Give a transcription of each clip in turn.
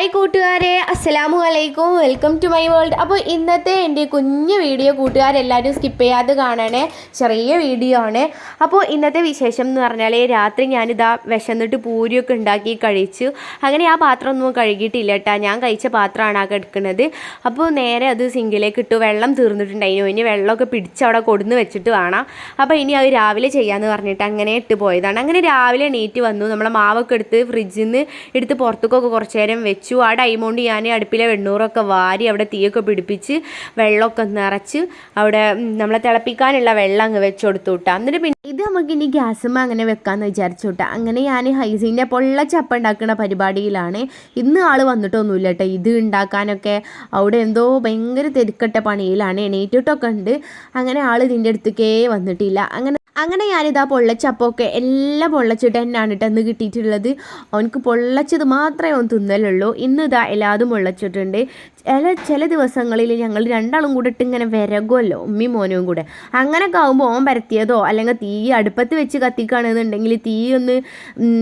Hi കൂട്ടുകാരെ. അസ്സലാമു അലൈക്കും വെൽക്കം ടു മൈ വേൾഡ് അപ്പോൾ ഇന്നത്തെ എന്റെ കുഞ്ഞു വീഡിയോ കൂട്ടുകാരെല്ലാവരും സ്കിപ്പ് ചെയ്യാതെ കാണണേ. ചെറിയ വീഡിയോ ആണ്. അപ്പോൾ ഇന്നത്തെ വിശേഷം എന്ന് പറഞ്ഞാൽ രാത്രി ഞാനിതാ വിശന്നിട്ട് പൂരിയൊക്കെ ഉണ്ടാക്കി കഴിച്ചു. അങ്ങനെ ആ പാത്രം ഒന്നും കഴുകിയിട്ടില്ല കേട്ടോ ഞാൻ കഴിച്ച പാത്രമാണ് ആ കിടക്കുന്നത് അപ്പോൾ നേരെ അത് സിങ്കിലേക്ക് ഇട്ടു. വെള്ളം തീർന്നിട്ടുണ്ടായിരുന്നു. ഇനി വെള്ളമൊക്കെ പിടിച്ച് അവിടെ കൊടുന്ന് വെച്ചിട്ട് വേണം. അപ്പോൾ ഇനി അത് രാവിലെ ചെയ്യാമെന്ന് പറഞ്ഞിട്ട് അങ്ങനെ ഇട്ട് പോയതാണ്. അങ്ങനെ രാവിലെ എണീറ്റ് വന്നു. നമ്മളെ മാവൊക്കെ എടുത്ത് ഫ്രിഡ്ജിൽ നിന്ന് എടുത്ത് പുറത്തേക്കൊക്കെ കുറച്ച് നേരം വെച്ചു. ആ ടൈം കൊണ്ട് ഞാൻ അടുപ്പിലെ വെണ്ണൂറൊക്കെ വാരി അവിടെ തീയൊക്കെ പിടിപ്പിച്ച് വെള്ളമൊക്കെ നിറച്ച് അവിടെ നമ്മളെ തിളപ്പിക്കാനുള്ള വെള്ളം അങ്ങ് വെച്ച് കൊടുത്തു വിട്ടാ എന്നിട്ട് പിന്നെ ഇത് നമുക്ക് ഇനി ഗ്യാസുമ്മ അങ്ങനെ വെക്കാമെന്ന് വിചാരിച്ചു വിട്ടാ അങ്ങനെ ഞാൻ ഹൈസീന്റെ പൊള്ള ചപ്പ ഉണ്ടാക്കുന്ന പരിപാടിയിലാണ്. ഇന്ന് ആൾ വന്നിട്ടൊന്നുമില്ല കേട്ടോ ഇത് ഉണ്ടാക്കാനൊക്കെ അവിടെ എന്തോ ഭയങ്കര തിരക്കട്ട പണിയിലാണ്. എണീറ്റിട്ടൊക്കെ ഉണ്ട്. അങ്ങനെ ആൾ ഇതിന്റെ അടുത്തേക്കേ വന്നിട്ടില്ല. അങ്ങനെ അങ്ങനെ ഞാനിതാ പൊള്ളച്ചപ്പൊക്കെ എല്ലാം പൊള്ളച്ചിട്ട് തന്നെയാണ് കേട്ടോ അന്ന് കിട്ടിയിട്ടുള്ളത്. അവനക്ക് പൊള്ളച്ചത് മാത്രമേ അവൻ തിന്നലുള്ളൂ. ഇന്ന് ഇതാ എല്ലാതും മുളച്ചിട്ടുണ്ട്. ചില ചില ദിവസങ്ങളിൽ ഞങ്ങൾ രണ്ടാളും കൂടെ ഇട്ട് ഇങ്ങനെ വിരകുമല്ലോ ഉമ്മയും മോനും കൂടെ. അങ്ങനെയൊക്കെ ആകുമ്പോൾ ഓൻ പരത്തിയതോ അല്ലെങ്കിൽ തീ അടുപ്പത്ത് വെച്ച് കത്തിക്കുകയാണെന്നുണ്ടെങ്കിൽ തീ ഒന്ന്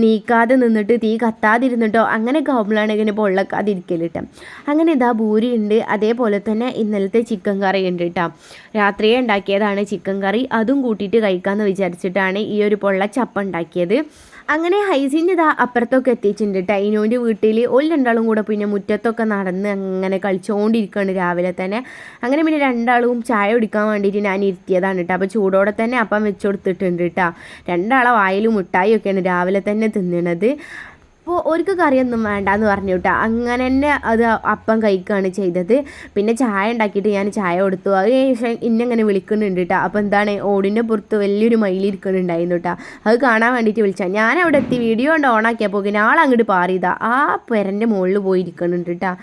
നീക്കാതെ നിന്നിട്ട് തീ കത്താതിരുന്നിട്ടോ അങ്ങനെയൊക്കെ ആകുമ്പോഴാണ് ഇങ്ങനെ പൊള്ളക്കാതിരിക്കൽ കേട്ടോ അങ്ങനെ ഇതാ ഭൂരി ഉണ്ട്. അതേപോലെ തന്നെ ഇന്നലത്തെ ചിക്കൻ കറി ഉണ്ട് കേട്ടോ രാത്രിയെ ഉണ്ടാക്കിയതാണ് ചിക്കൻ കറി. അതും കൂട്ടിയിട്ട് കഴിക്കാമെന്ന് വിചാരിച്ചിട്ടാണ് ഈ ഒരു പൊള്ളച്ചപ്പ ഉണ്ടാക്കിയത്. അങ്ങനെ ഹൈസീന്റെ ഇതാ അപ്പുറത്തൊക്കെ എത്തിയിട്ടുണ്ട്. കേട്ടോ ഇനോന്റെ വീട്ടിൽ ഒരു രണ്ടാളും കൂടെ പിന്നെ മുറ്റത്തൊക്കെ നടന്ന് അങ്ങനെ കളിച്ചുകൊണ്ടിരിക്കുകയാണ് രാവിലെ തന്നെ. അങ്ങനെ പിന്നെ രണ്ടാളും ചായ കുടിക്കാൻ വേണ്ടിയിട്ട് ഞാൻ ഇരുത്തിയതാണ് കേട്ടോ അപ്പോൾ ചൂടോടെ തന്നെ അപ്പം വെച്ച് കൊടുത്തിട്ടുണ്ട് കേട്ടോ രണ്ടാളെ വായിലും മിഠായി ഒക്കെയാണ് രാവിലെ തന്നെ തിന്നണത്. അപ്പോൾ ഒരുക്ക് കറിയൊന്നും വേണ്ടാന്ന് പറഞ്ഞു കേട്ടോ അങ്ങനെ തന്നെ അത് അപ്പം കഴിക്കുകയാണ് ചെയ്തത്. പിന്നെ ചായ ഉണ്ടാക്കിയിട്ട് ഞാൻ ചായ കൊടുത്തു. അത് ശേഷം ഇന്നങ്ങനെ വിളിക്കുന്നുണ്ട് കേട്ടോ അപ്പോൾ എന്താണ് ഓടിന്റെ പുറത്ത് വലിയൊരു മയിലിരിക്കുന്നുണ്ടായിരുന്നു കേട്ടോ അത് കാണാൻ വേണ്ടിയിട്ട് വിളിച്ചാൽ ഞാൻ അവിടെ എത്തി വീഡിയോ കൊണ്ട് ഓണാക്കിയപ്പോൾ ആളങ്ങോട്ട് പാറിയതാ. ആ പെരന്റെ മുകളിൽ പോയിരിക്കുന്നുണ്ട് കേട്ടോ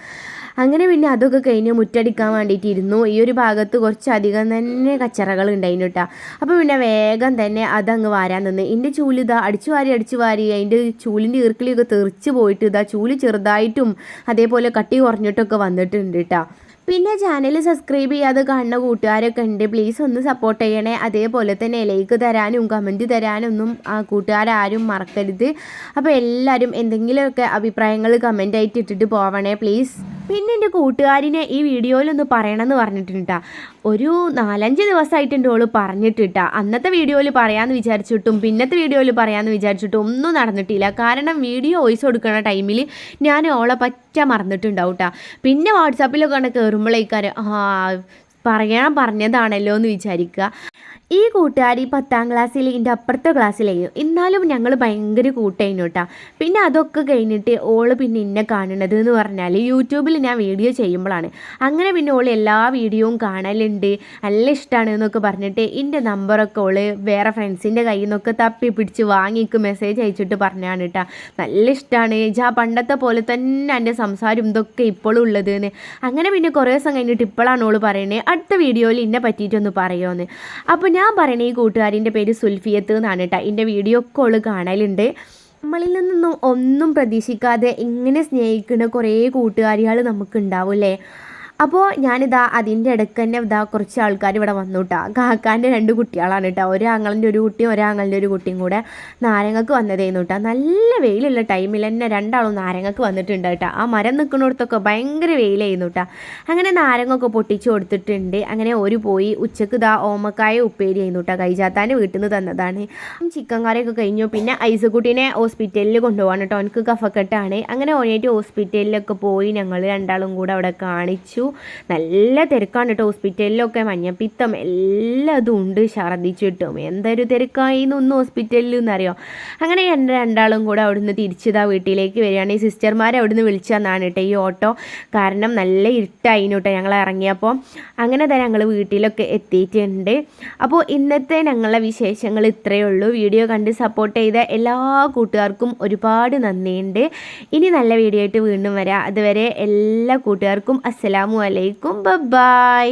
അങ്ങനെ പിന്നെ അതൊക്കെ കഴിഞ്ഞ് മുറ്റടിക്കാൻ വേണ്ടിയിട്ട് ഇരുന്നു ഈ ഒരു ഭാഗത്ത് കുറച്ചധികം തന്നെ കച്ചറകൾ ഉണ്ടായിരുന്നു കേട്ടോ അപ്പോൾ പിന്നെ വേഗം തന്നെ അതങ്ങ് വാരാൻ നിന്ന്. എന്റെ ചൂൽ ഇതാ അടിച്ചു വാരി അടിച്ചു വാരി അതിന്റെ ചൂലിന്റെ ഈർക്കിളിയൊക്കെ തെറിച്ച് പോയിട്ട് ഇതാ ചൂൽ ചെറുതായിട്ടും അതേപോലെ കട്ടി കുറഞ്ഞിട്ടൊക്കെ വന്നിട്ടുണ്ട് കേട്ടോ പിന്നെ ചാനൽ സബ്സ്ക്രൈബ് ചെയ്യാതെ കാണുന്ന കൂട്ടുകാരൊക്കെ ഉണ്ട്. പ്ലീസ് ഒന്ന് സപ്പോർട്ട് ചെയ്യണേ. അതേപോലെ തന്നെ ലൈക്ക് തരാനും കമന്റ് തരാനൊന്നും കൂട്ടുകാരും മറക്കരുത്. അപ്പോൾ എല്ലാവരും എന്തെങ്കിലുമൊക്കെ അഭിപ്രായങ്ങൾ കമന്റ് ആയിട്ട് ഇട്ടിട്ട് പോവണേ. പ്ലീസ് പിന്നെ എന്റെ കൂട്ടുകാരിനെ ഈ വീഡിയോയിലൊന്ന് പറയണമെന്ന് പറഞ്ഞിട്ടുണ്ട് ഒരു നാലഞ്ച് ദിവസമായിട്ടുണ്ട് ഓൾ പറഞ്ഞിട്ടിട്ട അന്നത്തെ വീഡിയോയിൽ പറയാമെന്ന് വിചാരിച്ചിട്ടും പിന്നത്തെ വീഡിയോയിൽ പറയാമെന്ന് വിചാരിച്ചിട്ടും ഒന്നും നടന്നിട്ടില്ല. കാരണം വീഡിയോ വോയിസ് കൊടുക്കുന്ന ടൈമിൽ ഞാൻ ഓളെ പറ്റ മറന്നിട്ടുണ്ടാവും കേട്ടോ പിന്നെ വാട്സാപ്പിലൊക്കെ കയറുമ്പോഴേക്കാർ ആ പറയാൻ പറഞ്ഞതാണല്ലോ എന്ന് വിചാരിക്കുക ഈ കൂട്ടുകാരി പത്താം ക്ലാസ്സിൽ എന്റെ അപ്പുറത്തെ ക്ലാസ്സിലായിരുന്നു എന്നാലും ഞങ്ങൾ ഭയങ്കര കൂട്ടായിരുന്നു കേട്ടോ. പിന്നെ അതൊക്കെ കഴിഞ്ഞിട്ട് ഓൾ പിന്നെ എന്നെ കാണുന്നത് എന്ന് പറഞ്ഞാൽ യൂട്യൂബിൽ ഞാൻ വീഡിയോ ചെയ്യുമ്പോഴാണ് അങ്ങനെ പിന്നെ ഓൾ എല്ലാ വീഡിയോയും കാണലുണ്ട് നല്ല ഇഷ്ടമാണ് എന്നൊക്കെ പറഞ്ഞിട്ട് എന്റെ നമ്പറൊക്കെ ഓൾ വേറെ ഫ്രണ്ട്സിന്റെ കയ്യിൽ നിന്നൊക്കെ തപ്പി പിടിച്ച് വാങ്ങിക്ക് മെസ്സേജ് അയച്ചിട്ട് പറഞ്ഞാണ് കേട്ടോ. നല്ല ഇഷ്ടമാണ് ജാ പണ്ടത്തെ പോലെ തന്നെ എന്റെ സംസാരം ഇതൊക്കെ ഇപ്പോഴും ഉള്ളത് എന്ന്. അങ്ങനെ പിന്നെ കുറേ ദിവസം കഴിഞ്ഞിട്ട് ഇപ്പോഴാണ് ഓൾ പറയണേ അടുത്ത വീഡിയോയിൽ എന്നെ പറ്റിയിട്ടൊന്ന് പറയുമെന്ന് അപ്പോൾ ഞാൻ പറയണ ഈ കൂട്ടുകാരിന്റെ പേര് സുൽഫിയത്ത് എന്നാണ് കേട്ടോ എന്റെ വീഡിയോ ഓൾ കാണലുണ്ട്. നമ്മളിൽ നിന്നൊന്നും ഒന്നും പ്രതീക്ഷിക്കാതെ ഇങ്ങനെ സ്നേഹിക്കുന്ന കുറേ കൂട്ടുകാരികൾ നമുക്ക് ഉണ്ടാവും അല്ലേ? അപ്പോൾ ഞാനിതാ അതിന്റെ ഇടയ്ക്ക് തന്നെ ഇതാ കുറച്ച് ആൾക്കാർ ഇവിടെ വന്നു കേട്ടോ കാക്കാന്റെ രണ്ട് കുട്ടികളാണ് കേട്ടോ ഒരാങ്ങളിന്റെ ഒരു കുട്ടിയും ഒരാങ്ങളിന്റെ ഒരു കുട്ടിയും കൂടെ നാരങ്ങക്ക് വന്നതേന്ന് കേട്ടോ നല്ല വെയിലുള്ള ടൈമിൽ തന്നെ രണ്ടാളും നാരങ്ങക്ക് വന്നിട്ടുണ്ട് കേട്ടോ ആ മരം നിൽക്കുന്നിടത്തൊക്കെ ഭയങ്കര വെയിലായിരുന്നു കേട്ടോ അങ്ങനെ നാരങ്ങൊക്കെ പൊട്ടിച്ച് കൊടുത്തിട്ടുണ്ട്. അങ്ങനെ ഒരു പോയി. ഉച്ചയ്ക്ക് ഇതാ ഓമക്കായ ഉപ്പേരി ആയിരുന്നു കേട്ടോ കൈജാത്താന്റെ വീട്ടിൽ നിന്ന് തന്നതാണ് ചിക്കൻ കറിയൊക്കെ കഴിഞ്ഞു. പിന്നെ ഐസക്കുട്ടീനെ ഹോസ്പിറ്റലിൽ കൊണ്ടുപോകാൻ കേട്ടോ എനിക്ക് കഫക്കെട്ടാണ്. അങ്ങനെ ഓണേറ്റ് ഹോസ്പിറ്റലിലൊക്കെ പോയി ഞങ്ങൾ രണ്ടാളും കൂടെ അവിടെ കാണിച്ചു. നല്ല തിരക്കാണ് കേട്ടോ ഹോസ്പിറ്റലിലൊക്കെ മഞ്ഞപ്പിത്തം എല്ലാതും ഉണ്ട് ഛർദ്ദിച്ചിട്ടും എന്തൊരു തിരക്കായി എന്നൊന്നും ഹോസ്പിറ്റലിൽ എന്നറിയോ അങ്ങനെ എന്റെ രണ്ടാളും കൂടെ അവിടുന്ന് തിരിച്ചതാ വീട്ടിലേക്ക് വരികയാണ്. ഈ സിസ്റ്റർമാരെ അവിടുന്ന് വിളിച്ചതെന്നാണ് കേട്ടോ ഈ ഓട്ടോ. കാരണം നല്ല ഇരുട്ടായിരുന്നു കേട്ടോ ഞങ്ങൾ ഇറങ്ങിയപ്പോൾ അങ്ങനെ തന്നെ ഞങ്ങൾ വീട്ടിലൊക്കെ എത്തിയിട്ടുണ്ട്. അപ്പോൾ ഇന്നത്തെ ഞങ്ങളുടെ വിശേഷങ്ങൾ ഇത്രയേ ഉള്ളൂ. വീഡിയോ കണ്ട് സപ്പോർട്ട് ചെയ്ത എല്ലാ കൂട്ടുകാർക്കും ഒരുപാട് നന്ദിയുണ്ട്. ഇനി നല്ല വീഡിയോ ആയിട്ട് വീണ്ടും വരാം. അതുവരെ എല്ലാ കൂട്ടുകാർക്കും അസ്സലാമു അലൈക്കും. ബൈ